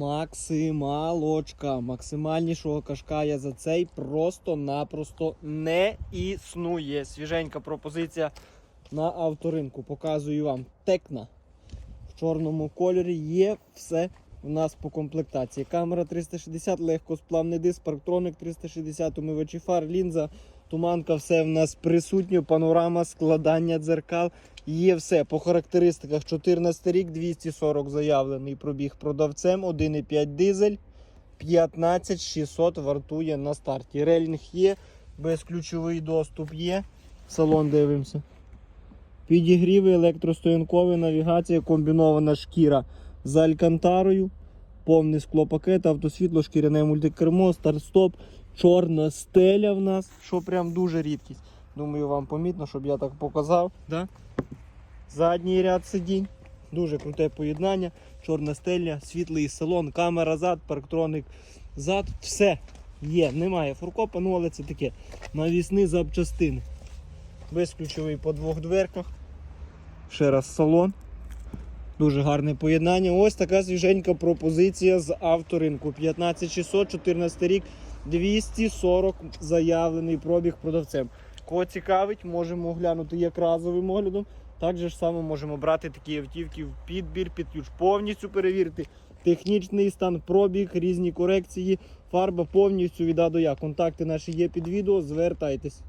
максималочка. Максимальнішого кашка я за цей просто-напросто не існує. Свіженька пропозиція на авторинку. Показую вам текна. В чорному кольорі є все у нас по комплектації. Камера 360, легкосплавний диск, парктроник 360, умивачі фар, лінза, туманка, все в нас присутнє. Панорама, складання дзеркал. Є все по характеристиках 14 рік, 240 заявлений пробіг продавцем, 1,5 дизель, 15600 вартує на старті. Релінг є, безключовий доступ є. Салон дивимося. Підігріви, електростоянкові, навігація, комбінована шкіра з алькантарою, повний склопакет, автосвітло, шкіряне мультикермо, старт-стоп, чорна стеля в нас, що прям дуже рідкість. Думаю, вам помітно, щоб я так показав. Да? Задній ряд сидінь. Дуже круте поєднання. Чорна стеля, світлий салон, камера зад, парктроник зад. Все є. Немає фуркопа, ну але це таке. Навісні запчастини. Безключовий по двох дверках. Ще раз салон. Дуже гарне поєднання. Ось така свіженька пропозиція з авторинку. 15600, 14 рік, 240 заявлений пробіг продавцем. Кого цікавить, можемо оглянути як разовим оглядом. Так же ж само можемо брати такі автівки в підбір, під ключ, повністю перевірити технічний стан, пробіг, різні корекції, фарба повністю від А до Я. Контакти наші є під відео, звертайтесь.